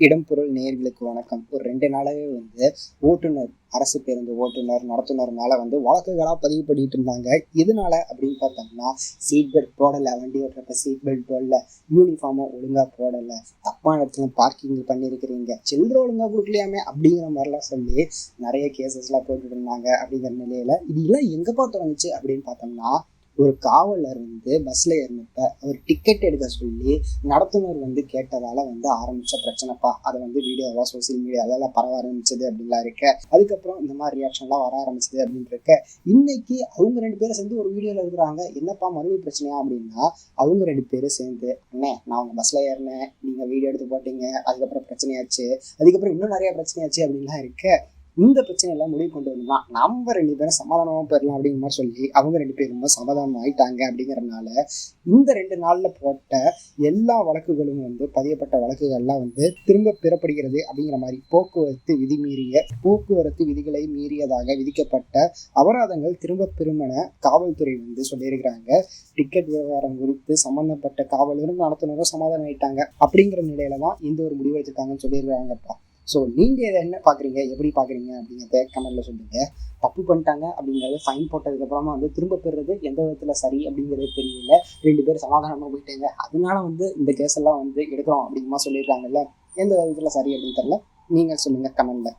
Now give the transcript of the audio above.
இடம்பொருள் நேர்களுக்கு வணக்கம். ஒரு ரெண்டு நாளாகவே வந்து ஓட்டுநர் அரசு பேருந்து ஓட்டுநர் நடத்துனர் மேலே வந்து வழக்குகளாக பதிவு பண்ணிட்டு இருந்தாங்க. எதனால அப்படின்னு பார்த்தோம்னா சீட் பெல்ட் போடலை வண்டி ஓட்டுறப்ப சீட் பெல்ட் போடல யூனிஃபார்மாக ஒழுங்காக போடலை தப்பான இடத்துல பார்க்கிங் பண்ணியிருக்கிறீங்க சில்லற ஒழுங்கா கொடுக்கலையாமே அப்படிங்கிற மாதிரிலாம் சொல்லி நிறைய கேசஸ்லாம் போட்டுட்டு இருந்தாங்க அப்படிங்கிற நிலையில் இது எல்லாம் எங்கப்பா தொடங்குச்சு அப்படின்னு பார்த்தோம்னா ஒரு காவலர் வந்து பஸ்ல ஏறினப்ப அவர் டிக்கெட் எடுக்க சொல்லி நடத்துனர் வந்து கேட்டதால வந்து ஆரம்பிச்ச பிரச்சனைப்பா. அதை வந்து வீடியோவா சோசியல் மீடியாவிலலாம் பரவ ஆரம்பிச்சது அப்படின்லாம் இருக்க. அதுக்கப்புறம் இந்த மாதிரி ரியாக்ஷன்லாம் வர ஆரம்பிச்சது அப்படின்னு இருக்க. இன்னைக்கு அவங்க ரெண்டு பேரும் சேர்ந்து ஒரு வீடியோல இருக்கிறாங்க. என்னப்பா மறுபடியும் பிரச்சனையா அப்படின்னா அவங்க ரெண்டு பேரும் சேர்ந்து அண்ணே நான் உங்க பஸ்ல ஏறினேன். நீங்க வீடியோ எடுத்து போட்டீங்க. அதுக்கப்புறம் பிரச்சனையாச்சு. அதுக்கப்புறம் இன்னும் நிறைய பிரச்சனையாச்சு அப்படின்லாம் இருக்க. இந்த பிரச்சனையெல்லாம் முடிவு கொண்டு வரணும்னா நம்ம ரெண்டு பேரும் சமாதானமாக போயிடலாம் அப்படிங்கிற மாதிரி சொல்லி அவங்க ரெண்டு பேரும் சமாதானம் ஆயிட்டாங்க அப்படிங்கிறனால இந்த ரெண்டு நாளில் போட்ட எல்லா வழக்குகளும் வந்து பதியப்பட்ட வழக்குகள்லாம் வந்து திரும்ப பெறப்படுகிறது அப்படிங்கிற மாதிரி போக்குவரத்து விதி மீறிய போக்குவரத்து விதிகளை மீறியதாக விதிக்கப்பட்ட அபராதங்கள் திரும்ப பெறுமென காவல்துறை வந்து சொல்லியிருக்கிறாங்க. டிக்கெட் விவகாரம் குறித்து சம்பந்தப்பட்ட காவலரும் நடத்துனரும் சமாதானம் ஆயிட்டாங்க அப்படிங்கிற நிலையில தான் இந்த ஒரு முடிவு எடுத்திருக்காங்கன்னு சொல்லியிருக்காங்கப்பா ஸோ நீங்கள் இதை என்ன பார்க்குறீங்க எப்படி பார்க்குறீங்க அப்படிங்கிறத கமெண்டில் சொல்லுங்கள் தப்பு பண்ணிட்டாங்க அப்படிங்கிறத ஃபைன் போட்டதுக்கப்புறமா வந்து திரும்ப பெறுறது எந்த விதத்தில் சரி அப்படிங்கிறது தெரியல. ரெண்டு பேரும் சமாதானமாக போயிட்டாங்க. அதனால வந்து இந்த கேஸ் எல்லாம் வந்து எடுக்கிறோம் அப்படிங்கமா சொல்லியிருக்காங்கல்ல. எந்த விதத்தில் சரி அப்படின்னு தெரியல. நீங்கள் சொல்லுங்கள் கமெண்டில்.